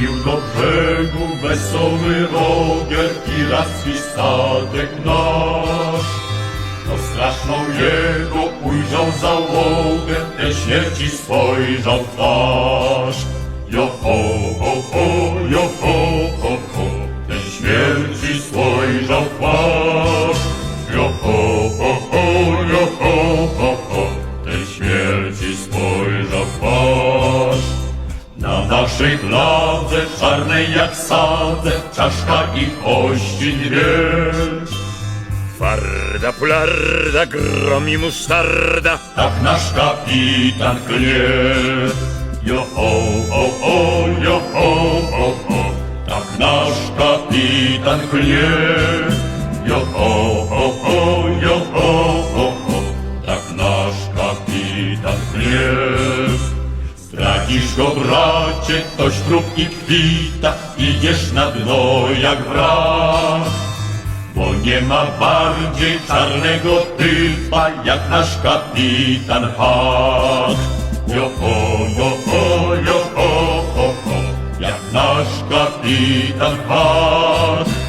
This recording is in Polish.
Bił do brzegu wesoły rogier i raz statek nasz. No straszną jego ujrzał załogę, te śmierci spojrzał w twarz. Jo ho, ho, ho, jo ho, ho, ho, te śmierci spojrzał w twarz. Naszej fladze czarnej jak sadze, czaszka i kości dwie. Twarda pularda, grom i mustarda. Tak nasz kapitan klnie. Jo ho, ho, ho, jo ho, ho, ho. Tak nasz kapitan klnie. Jo ho, ho, ho, jo ho, ho, ho. Tak nasz kapitan klnie. Zdradzisz go bracie, ktoś trup i kwita, idziesz na dno jak wrak. Bo nie ma bardziej czarnego typa jak nasz kapitan Hak. Jo ho, jo ho, jo ho, ho, ho, jak nasz kapitan Hak.